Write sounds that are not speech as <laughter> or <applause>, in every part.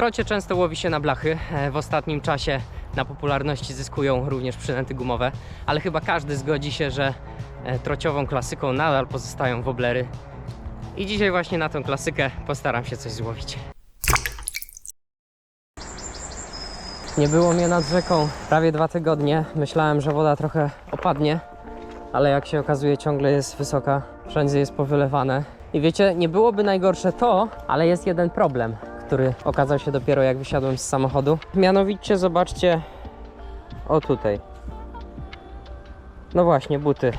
Trocie często łowi się na blachy. E, W ostatnim czasie na popularności zyskują również przynęty gumowe, ale chyba każdy zgodzi się, że e, trociową klasyką nadal pozostają woblery. I dzisiaj właśnie na tą klasykę postaram się coś złowić. Nie było mnie nad rzeką prawie dwa tygodnie. Myślałem, że woda trochę opadnie, ale jak się okazuje, ciągle jest wysoka. Wszędzie jest powylewane. I wiecie, nie byłoby najgorsze to, ale jest jeden problem, który okazał się dopiero jak wysiadłem z samochodu. Mianowicie, zobaczcie, o tutaj. No właśnie, buty.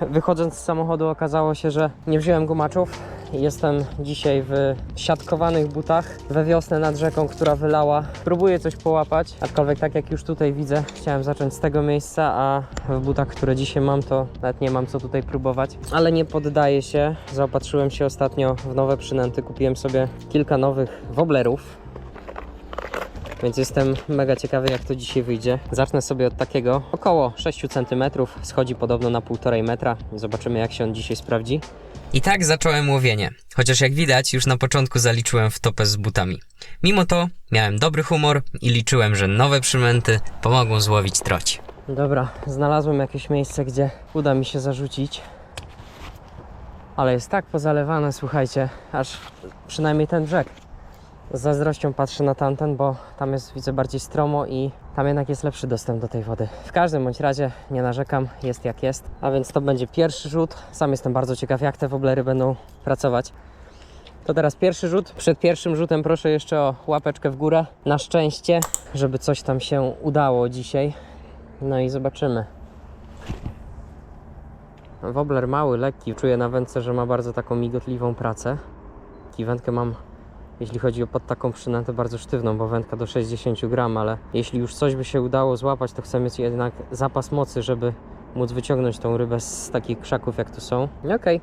Wychodząc z samochodu okazało się, że nie wziąłem gumaczów. Jestem dzisiaj w siatkowanych butach we wiosnę nad rzeką, która wylała. Próbuję coś połapać, aczkolwiek tak jak już tutaj widzę, chciałem zacząć z tego miejsca, a w butach, które dzisiaj mam, to nawet nie mam co tutaj próbować. Ale nie poddaję się. Zaopatrzyłem się ostatnio w nowe przynęty. Kupiłem sobie kilka nowych woblerów. Więc jestem mega ciekawy, jak to dzisiaj wyjdzie. Zacznę sobie od takiego, około 6 cm, schodzi podobno na 1,5 metra. Zobaczymy, jak się on dzisiaj sprawdzi. I tak zacząłem łowienie, chociaż jak widać już na początku zaliczyłem w topę z butami. Mimo to miałem dobry humor i liczyłem, że nowe przymęty pomogą złowić troć. Dobra, znalazłem jakieś miejsce, gdzie uda mi się zarzucić. Ale jest tak pozalewane, słuchajcie, aż przynajmniej ten brzeg. Z zazdrością patrzę na tamten, bo tam jest, widzę, bardziej stromo i tam jednak jest lepszy dostęp do tej wody. W każdym bądź razie nie narzekam, jest jak jest. A więc to będzie pierwszy rzut. Sam jestem bardzo ciekaw, jak te woblery będą pracować. To teraz pierwszy rzut. Przed pierwszym rzutem proszę jeszcze o łapeczkę w górę. Na szczęście, żeby coś tam się udało dzisiaj. No i zobaczymy. Wobler mały, lekki. Czuję na wędce, że ma bardzo taką migotliwą pracę. I wędkę mam, jeśli chodzi o pod taką przynętę, bardzo sztywną, bo wędka do 60 gram, ale jeśli już coś by się udało złapać, to chcę mieć jednak zapas mocy, żeby móc wyciągnąć tą rybę z takich krzaków, jak tu są. Okej.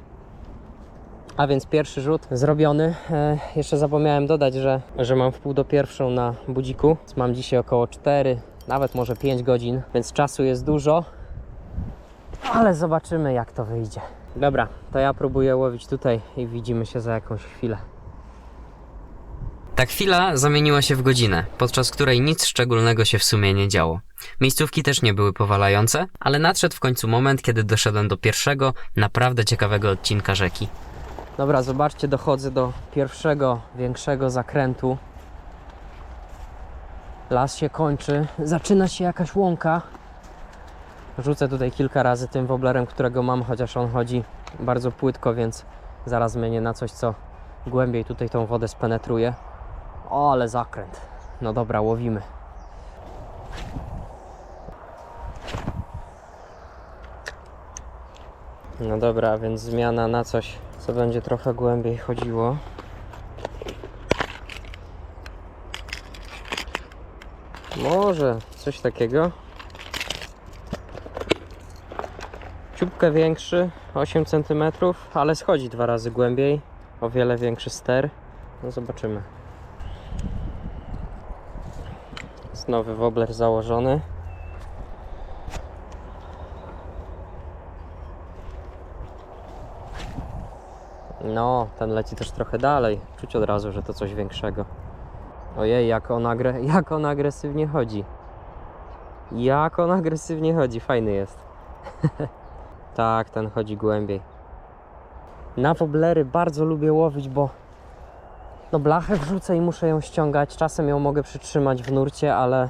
A więc pierwszy rzut zrobiony. E, jeszcze zapomniałem dodać, że, że mam w pół do pierwszą na budziku. Mam dzisiaj około 4, nawet może 5 godzin, więc czasu jest dużo. Ale zobaczymy, jak to wyjdzie. Dobra, to ja próbuję łowić tutaj i widzimy się za jakąś chwilę. Ta chwila zamieniła się w godzinę, podczas której nic szczególnego się w sumie nie działo. Miejscówki też nie były powalające, ale nadszedł w końcu moment, kiedy doszedłem do pierwszego, naprawdę ciekawego odcinka rzeki. Dobra, zobaczcie, dochodzę do pierwszego większego zakrętu. Las się kończy, zaczyna się jakaś łąka. Rzucę tutaj kilka razy tym woblerem, którego mam, chociaż on chodzi bardzo płytko, więc zaraz zmienię na coś, co głębiej tutaj tą wodę spenetruje. O, ale zakręt. No dobra, łowimy. No dobra, więc zmiana na coś, co będzie trochę głębiej chodziło. Może coś takiego. Ciupkę większy, 8 cm, ale schodzi dwa razy głębiej. O wiele większy ster. No zobaczymy. Jest nowy wobler założony. No, ten leci też trochę dalej. Czuć od razu, że to coś większego. Ojej, jak on, agre... <laughs> jak on agresywnie chodzi. Jak on agresywnie chodzi, fajny jest. <laughs> tak, ten chodzi głębiej. Na woblery bardzo lubię łowić, bo no blachę wrzucę i muszę ją ściągać. Czasem ją mogę przytrzymać w nurcie, ale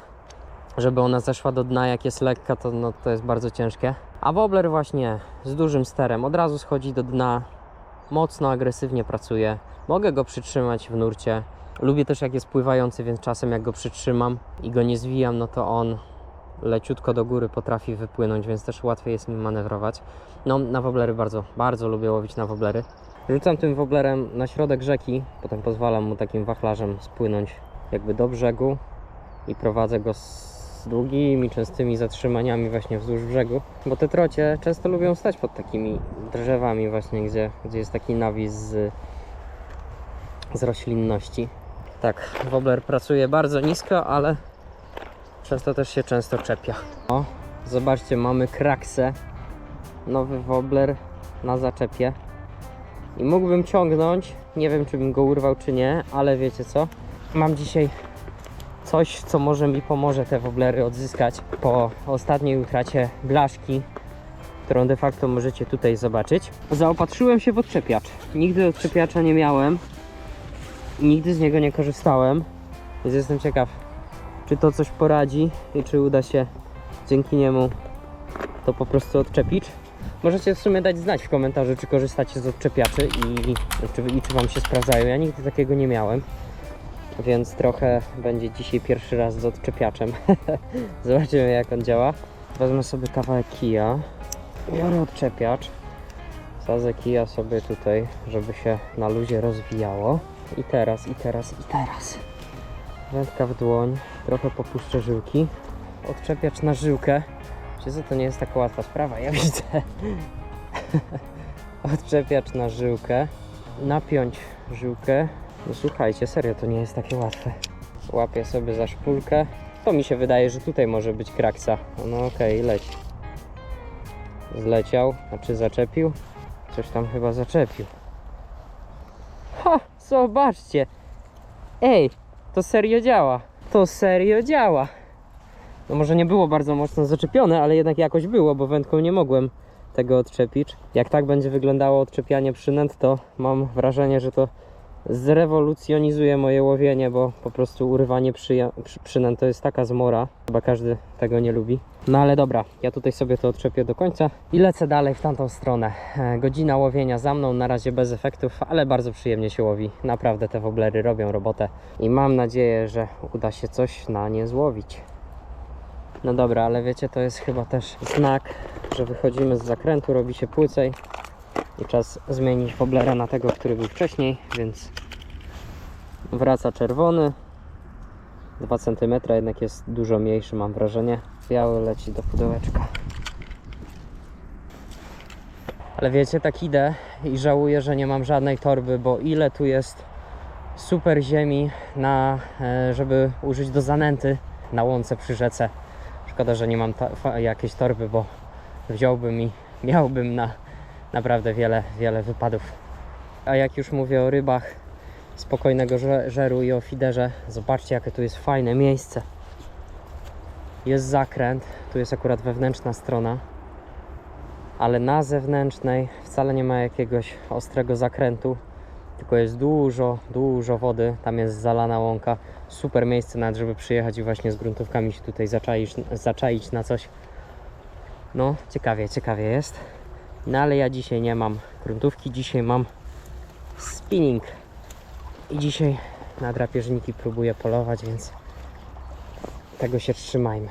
żeby ona zeszła do dna, jak jest lekka, to, no, to jest bardzo ciężkie. A wobler właśnie z dużym sterem od razu schodzi do dna, mocno agresywnie pracuje. Mogę go przytrzymać w nurcie. Lubię też jak jest pływający, więc czasem jak go przytrzymam i go nie zwijam, no to on leciutko do góry potrafi wypłynąć, więc też łatwiej jest nim manewrować. No, na woblery bardzo, bardzo lubię łowić na woblery. Rzucam tym woblerem na środek rzeki, potem pozwalam mu takim wachlarzem spłynąć jakby do brzegu i prowadzę go z długimi, częstymi zatrzymaniami właśnie wzdłuż brzegu, bo te trocie często lubią stać pod takimi drzewami właśnie, gdzie, gdzie jest taki nawis z, z roślinności. Tak, wobler pracuje bardzo nisko, ale przez to też się często czepia. O, zobaczcie, mamy kraksę. Nowy wobler na zaczepie. I mógłbym ciągnąć, nie wiem czy bym go urwał czy nie, ale wiecie co? Mam dzisiaj coś, co może mi pomoże te woblery odzyskać po ostatniej utracie blaszki, którą de facto możecie tutaj zobaczyć. Zaopatrzyłem się w odczepiacz. Nigdy odczepiacza nie miałem. Nigdy z niego nie korzystałem. Więc jestem ciekaw, czy to coś poradzi i czy uda się dzięki niemu to po prostu odczepić. Możecie w sumie dać znać w komentarzu, czy korzystacie z odczepiaczy i, czy, i czy Wam się sprawdzają. Ja nigdy takiego nie miałem, więc trochę będzie dzisiaj pierwszy raz z odczepiaczem. <laughs> Zobaczymy jak on działa. Wezmę sobie kawałek kija. Biorę odczepiacz. Sadzę kija sobie tutaj, żeby się na luzie rozwijało. I teraz, i teraz, i teraz. Wędka w dłoń, trochę popuszczę żyłki. Odczepiacz na żyłkę. Wiecie to nie jest taka łatwa sprawa, ja widzę. <laughs> Odczepiacz na żyłkę. Napiąć żyłkę. No słuchajcie, serio, to nie jest takie łatwe. Łapię sobie za szpulkę. To mi się wydaje, że tutaj może być kraksa. No okej, leci. Zleciał, znaczy zaczepił. Coś tam chyba zaczepił. Ha, zobaczcie. Ej, to serio działa. To serio działa. No może nie było bardzo mocno zaczepione, ale jednak jakoś było, bo wędką nie mogłem tego odczepić. Jak tak będzie wyglądało odczepianie przynęt, to mam wrażenie, że to zrewolucjonizuje moje łowienie, bo po prostu urywanie przyja- przy- przynęt to jest taka zmora. Chyba każdy tego nie lubi. No ale dobra, ja tutaj sobie to odczepię do końca i lecę dalej w tamtą stronę. E, Godzina łowienia za mną, na razie bez efektów, ale bardzo przyjemnie się łowi. Naprawdę te woblery robią robotę i mam nadzieję, że uda się coś na nie złowić. No dobra, ale wiecie, to jest chyba też znak, że wychodzimy z zakrętu, robi się płycej i czas zmienić woblera na tego, który był wcześniej, więc wraca czerwony. 2 cm jednak jest dużo mniejszy, mam wrażenie. Biały leci do pudełeczka. Ale wiecie, tak idę i żałuję, że nie mam żadnej torby, bo ile tu jest super ziemi na, e, żeby użyć do zanęty na łące przy rzece. Szkoda, że nie mam ta, jakiejś torby, bo wziąłbym i <laughs> miałbym na naprawdę wiele, wiele wypadów. A jak już mówię o rybach, spokojnego że- żeru i o fiderze, zobaczcie jakie tu jest fajne miejsce. Jest zakręt, tu jest akurat wewnętrzna strona, ale na zewnętrznej wcale nie ma jakiegoś ostrego zakrętu, tylko jest dużo, dużo wody, tam jest zalana łąka. Super miejsce nawet, żeby przyjechać i właśnie z gruntówkami się tutaj zaczaić, zaczaić na coś. No, ciekawie, ciekawie jest. No ale ja dzisiaj nie mam gruntówki, dzisiaj mam spinning. I dzisiaj na drapieżniki próbuję polować, więc tego się trzymajmy.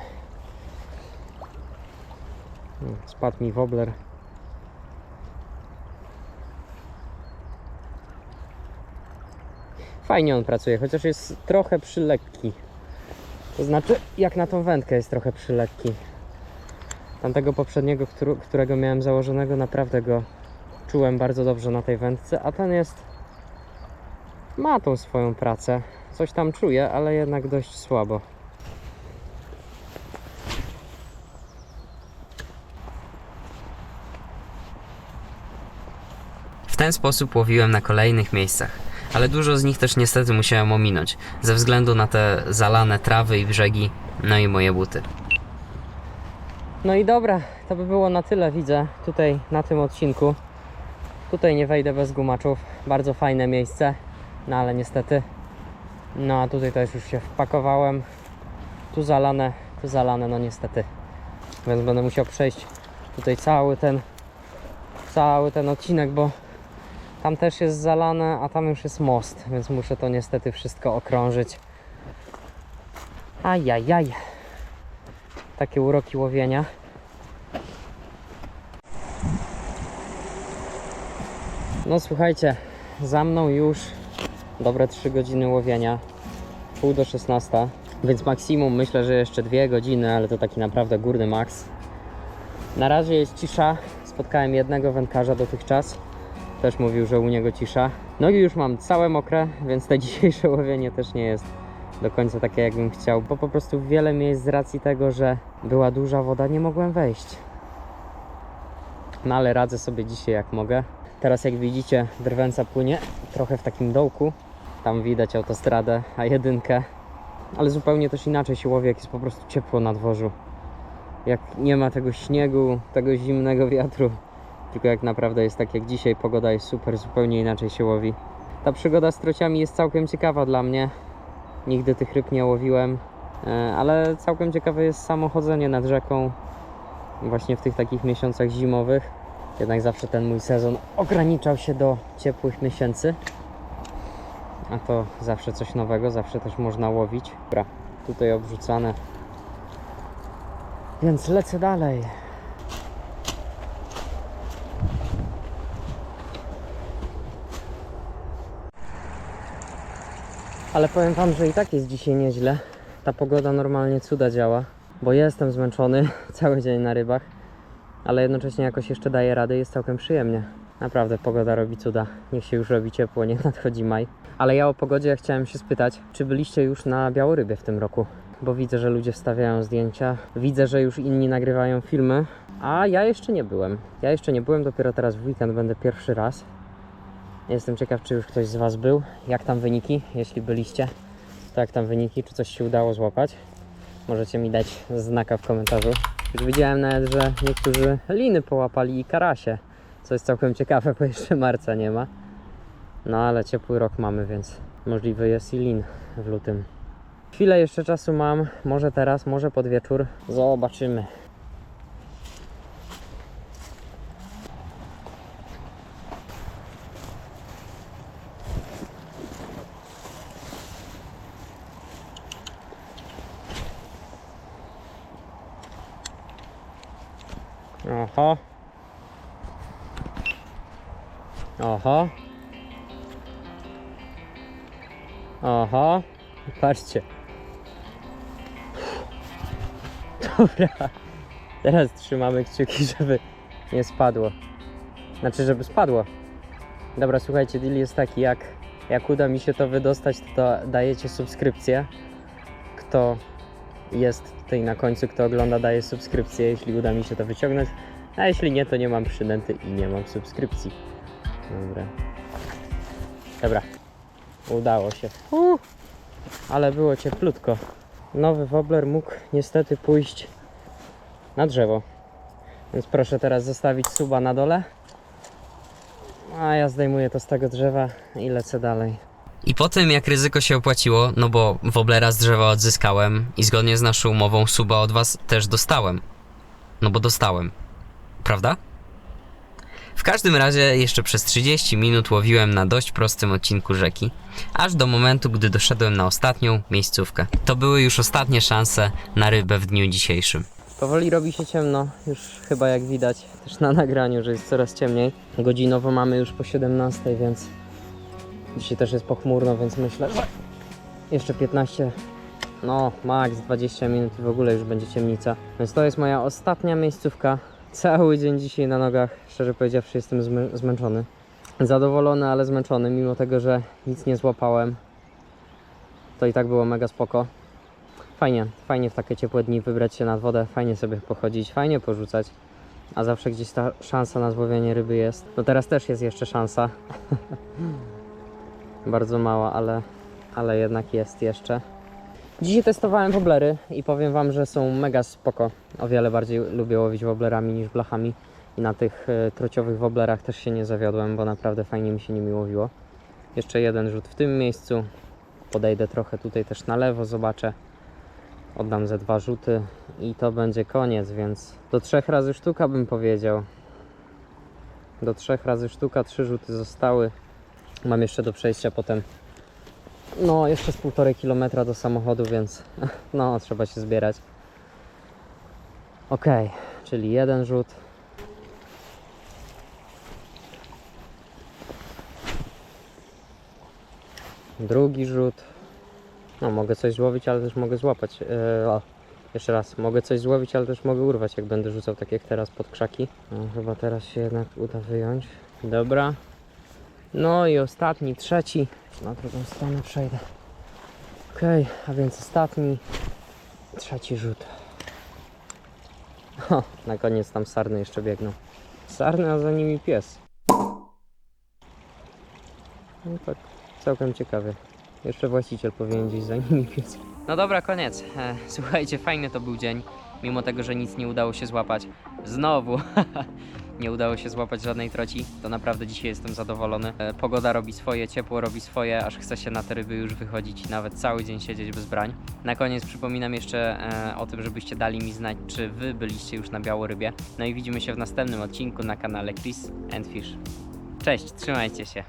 Mm, Spadł mi wobler. Fajnie on pracuje, chociaż jest trochę przylekki. To znaczy, jak na tą wędkę jest trochę przylekki. Tamtego poprzedniego, któr- którego miałem założonego, naprawdę go czułem bardzo dobrze na tej wędce, a ten jest. ma tą swoją pracę. Coś tam czuję, ale jednak dość słabo. W ten sposób łowiłem na kolejnych miejscach, ale dużo z nich też niestety musiałem ominąć, ze względu na te zalane trawy i brzegi, no i moje buty. No i dobra, to by było na tyle, widzę tutaj na tym odcinku. Tutaj nie wejdę bez gumaczów. Bardzo fajne miejsce, no ale niestety. No a tutaj też już się wpakowałem. Tu zalane, tu zalane, no niestety. Więc będę musiał przejść tutaj cały ten cały ten odcinek, bo tam też jest zalane, a tam już jest most, więc muszę to niestety wszystko okrążyć. Ajajaj. Takie uroki łowienia. No słuchajcie, za mną już dobre 3 godziny łowienia. Pół do 16, więc maksimum myślę, że jeszcze 2 godziny, ale to taki naprawdę górny maks. Na razie jest cisza. Spotkałem jednego wędkarza dotychczas. Też mówił, że u niego cisza. Nogi już mam całe mokre, więc te <laughs> dzisiejsze łowienie też nie jest do końca takie, jakbym chciał, bo po prostu wiele miejsc z racji tego, że była duża woda, nie mogłem wejść. No ale radzę sobie dzisiaj jak mogę. Teraz jak widzicie, drwęca płynie trochę w takim dołku. Tam widać autostradę A1. ale zupełnie też inaczej się łowi, jak jest po prostu ciepło na dworzu. Jak nie ma tego śniegu, tego zimnego wiatru, tylko jak naprawdę jest tak jak dzisiaj, pogoda jest super, zupełnie inaczej się łowi. Ta przygoda z trociami jest całkiem ciekawa dla mnie. Nigdy tych ryb nie łowiłem, e, ale całkiem ciekawe jest samo chodzenie nad rzeką właśnie w tych takich miesiącach zimowych. Jednak zawsze ten mój sezon ograniczał się do ciepłych miesięcy. A to zawsze coś nowego, zawsze też można łowić. Dobra, tutaj obrzucane. Więc lecę dalej. Ale powiem Wam, że i tak jest dzisiaj nieźle. Ta pogoda normalnie cuda działa, bo jestem zmęczony <laughs> cały dzień na rybach, ale jednocześnie jakoś jeszcze daje radę, jest całkiem przyjemnie. Naprawdę pogoda robi cuda. Niech się już robi ciepło, niech nadchodzi maj. Ale ja o pogodzie chciałem się spytać, czy byliście już na Białorybie w tym roku? Bo widzę, że ludzie wstawiają zdjęcia, widzę, że już inni nagrywają filmy, a ja jeszcze nie byłem. Ja jeszcze nie byłem, dopiero teraz w weekend będę pierwszy raz. Jestem ciekaw, czy już ktoś z Was był. Jak tam wyniki, jeśli byliście? To jak tam wyniki, czy coś się udało złapać? Możecie mi dać znaka w komentarzu. Już widziałem nawet, że niektórzy liny połapali i karasie, co jest całkiem ciekawe, bo jeszcze marca nie ma. No ale ciepły rok mamy, więc możliwy jest i lin w lutym. Chwilę jeszcze czasu mam, może teraz, może pod wieczór. Zobaczymy. Oho. Oho. Oho. Patrzcie. Dobra. Teraz trzymamy kciuki, żeby nie spadło. Znaczy, żeby spadło. Dobra, słuchajcie, deal jest taki, jak, jak uda mi się to wydostać, to dajecie subskrypcję. Kto jest tutaj na końcu, kto ogląda, daje subskrypcję, jeśli uda mi się to wyciągnąć. A jeśli nie, to nie mam przynęty i nie mam subskrypcji. Dobra. Dobra. Udało się. Uh, ale było cieplutko. Nowy wobbler mógł niestety pójść na drzewo. Więc proszę teraz zostawić suba na dole. A ja zdejmuję to z tego drzewa i lecę dalej. I po tym, jak ryzyko się opłaciło, no bo woblera z drzewa odzyskałem i zgodnie z naszą umową suba od was też dostałem. No bo dostałem. Prawda? W każdym razie jeszcze przez 30 minut łowiłem na dość prostym odcinku rzeki, aż do momentu, gdy doszedłem na ostatnią miejscówkę. To były już ostatnie szanse na rybę w dniu dzisiejszym. Powoli robi się ciemno, już chyba jak widać też na nagraniu, że jest coraz ciemniej. Godzinowo mamy już po 17, więc dzisiaj też jest pochmurno, więc myślę, że jeszcze 15, no max 20 minut i w ogóle już będzie ciemnica. Więc to jest moja ostatnia miejscówka. Cały dzień dzisiaj na nogach, szczerze powiedziawszy jestem zmę- zmęczony. Zadowolony, ale zmęczony, mimo tego, że nic nie złapałem. To i tak było mega spoko. Fajnie, fajnie w takie ciepłe dni wybrać się nad wodę, fajnie sobie pochodzić, fajnie porzucać. A zawsze gdzieś ta szansa na złowienie ryby jest. No teraz też jest jeszcze szansa. <laughs> Bardzo mała, ale, ale jednak jest jeszcze. Dzisiaj testowałem woblery i powiem Wam, że są mega spoko. O wiele bardziej lubię łowić woblerami niż blachami. I na tych e, trociowych woblerach też się nie zawiodłem, bo naprawdę fajnie mi się nimi łowiło. Jeszcze jeden rzut w tym miejscu. Podejdę trochę tutaj też na lewo, zobaczę. Oddam ze dwa rzuty i to będzie koniec, więc do trzech razy sztuka bym powiedział. Do trzech razy sztuka, trzy rzuty zostały. Mam jeszcze do przejścia potem. No, jeszcze z półtorej kilometra do samochodu, więc <laughs> no, trzeba się zbierać. Ok, czyli jeden rzut. Drugi rzut. No, mogę coś złowić, ale też mogę złapać. Eee, o, jeszcze raz, mogę coś złowić, ale też mogę urwać, jak będę rzucał tak jak teraz pod krzaki. No, chyba teraz się jednak uda wyjąć. Dobra. No i ostatni, trzeci. Na drugą stronę przejdę. Okej, a więc ostatni, trzeci rzut. O, na koniec tam sarny jeszcze biegną. Sarny, a za nimi pies. No tak, całkiem ciekawie. Jeszcze właściciel powinien gdzieś za nimi biec. No dobra, koniec. E, słuchajcie, fajny to był dzień. Mimo tego, że nic nie udało się złapać. Znowu <laughs> nie udało się złapać żadnej troci. To naprawdę dzisiaj jestem zadowolony. E, pogoda robi swoje, ciepło robi swoje, aż chce się na te ryby już wychodzić i nawet cały dzień siedzieć bez brań. Na koniec przypominam jeszcze e, o tym, żebyście dali mi znać, czy wy byliście już na Białorybie. No i widzimy się w następnym odcinku na kanale Chris and Fish. Cześć, trzymajcie się.